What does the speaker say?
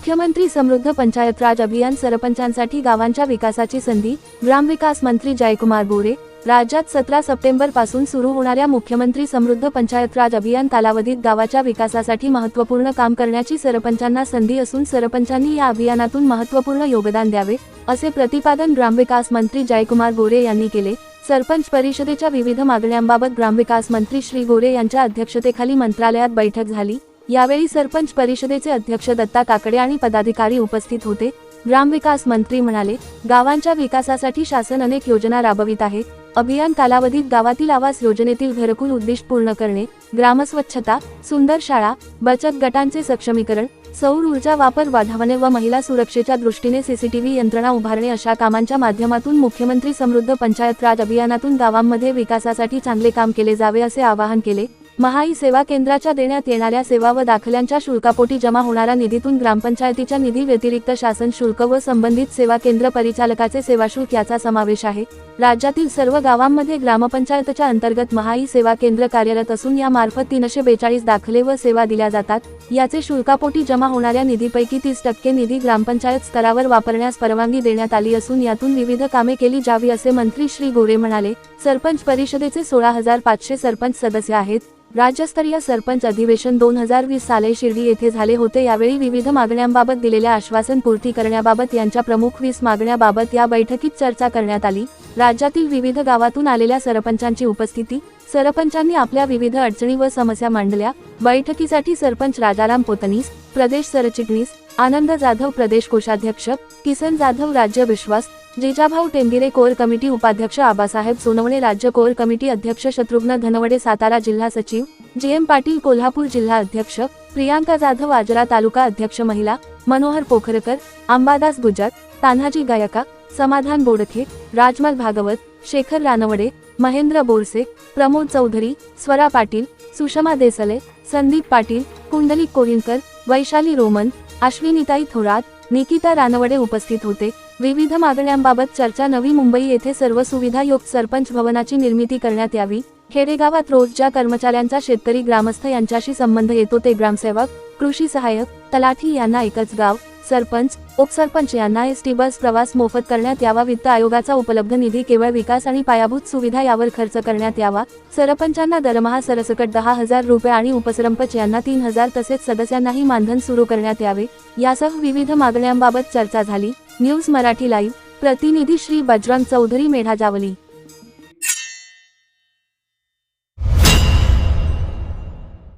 मुख्यमंत्री समृद्ध पंचायत राज अभियान सरपंचांसाठी गावांच्या विकासाची संधी ग्रामविकास मंत्री जयकुमार बोरे राज्यात सतरा सप्टेंबरपासून सुरू होणाऱ्या मुख्यमंत्री समृद्ध पंचायत राज अभियान कालावधीत गावाच्या विकासासाठी महत्त्वपूर्ण काम करण्याची सरपंचांना संधी असून सरपंचांनी या अभियानातून महत्त्वपूर्ण योगदान द्यावे असे प्रतिपादन ग्रामविकास मंत्री जयकुमार गोरे यांनी केले. सरपंच परिषदेच्या विविध मागण्यांबाबत ग्रामविकास मंत्री श्री गोरे यांच्या अध्यक्षतेखाली मंत्रालयात बैठक झाली. यावेळी सरपंच परिषदेचे अध्यक्ष दत्ता काकडे आणि पदाधिकारी उपस्थित होते. ग्रामविकास मंत्री म्हणाले गावांच्या विकासासाठी शासन अनेक योजना राबवित आहे. अभियान कालावधीत गावातील आवास योजनेतील घरकुल उद्दिष्ट पूर्ण करणे ग्रामस्वच्छता सुंदर शाळा बचत गटांचे सक्षमीकरण सौर ऊर्जा वापर वाढवणे व महिला सुरक्षेच्या दृष्टीने सीसीटीव्ही यंत्रणा उभारणे अशा कामांच्या माध्यमातून मुख्यमंत्री समृद्ध पंचायत राज अभियानातून गावांमध्ये विकासासाठी चांगले काम केले जावे असे आवाहन केले. महाई सेवा केंद्राच्या देण्यात येणाऱ्या सेवा व दाखल्यांच्या शुल्कापोटी जमा होणाऱ्या निधीतून ग्रामपंचायतीच्या निधी व्यतिरिक्त शासन शुल्क व संबंधित सेवा केंद्र परिचालकाचे सेवा शुल्क याचा समावेश आहे. राज्यातील सर्व गावांमध्ये ग्रामपंचायतच्या अंतर्गत महाई सेवा केंद्र कार्यरत असून यामार्फत तीनशे बेचाळीस दाखले व सेवा दिल्या जातात. याचे शुल्कापोटी जमा होणाऱ्या निधीपैकी तीस टक्के निधी ग्रामपंचायत स्तरावर वापरण्यास परवानगी देण्यात आली असून यातून विविध कामे केली जावी असे मंत्री श्री गोरे म्हणाले. सरपंच परिषदेचे सोळा हजार पाचशे सरपंच सदस्य आहेत. राज्यस्तरीय सरपंच अधिवेशन दोन हजार वीस साले शिर्डी येथे झाले होते. यावेळी विविध मागण्यांबाबत दिलेल्या आश्वासन पूर्ती करण्याबाबत यांच्या प्रमुख वीस मागण्याबाबत या बैठकीत चर्चा करण्यात आली. राज्यातील विविध गावातून आलेल्या सरपंचांची उपस्थिती सरपंचांनी आपल्या विविध अडचणी व समस्या मांडल्या. बैठकीसाठी सरपंच राजाराम पोतनीस प्रदेश सरचिटणीस आनंद जाधव प्रदेश कोषाध्यक्ष किसन जाधव राज्य विश्वास जिजाभाऊ टेंबिरे कोर कमिटी उपाध्यक्ष आबासाहेब सोनवणे राज्य कोर कमिटी अध्यक्ष शत्रुघ्न धनवडे सातारा जिल्हा सचिव जी एम पाटील कोल्हापूर जिल्हा अध्यक्ष प्रियांका जाधव आजरा तालुका अध्यक्ष महिला मनोहर पोखरकर अंबादास गुजर तान्हाजी गायका समाधान बोडखे राजमाल भागवत शेखर रानवडे महेंद्र बोरसे प्रमोद चौधरी स्वरा पाटील सुषमा देसले संदीप पाटील कुंडलिक कोहिनकर वैशाली रोमन अश्विनीताई थोरात निकिता रानवडे उपस्थित होते. विविध मागण्यांबाबत चर्चा नवी मुंबई येथे सर्व सुविधायुक्त सरपंच भवनाची निर्मिती करण्यात यावी. खेडेगावात रोज ज्या कर्मचाऱ्यांचा शेतकरी ग्रामस्थ यांच्याशी संबंध येतो ते ग्रामसेवक कृषी सहाय्यक तलाठी यांना एकच गाव सरपंच उपसरपंच यांना एस टी बस प्रवास मोफत करण्यात यावा वित्त आयोगाचा उपलब्ध निधी केवळ विकास आणि पायाभूत सुविधा यावर खर्च करण्यात यावा. सरपंचांना दरमहा सरसकट दहा हजार रुपये आणि उपसरपंच यांना तीन हजार तसेच सदस्यांनाही मानधन सुरू करण्यात यावे. यासह विविध मागण्यांबाबत चर्चा झाली. News Marathi live. प्रतिनिधी श्री बजरंग चौधरी मेढा जावली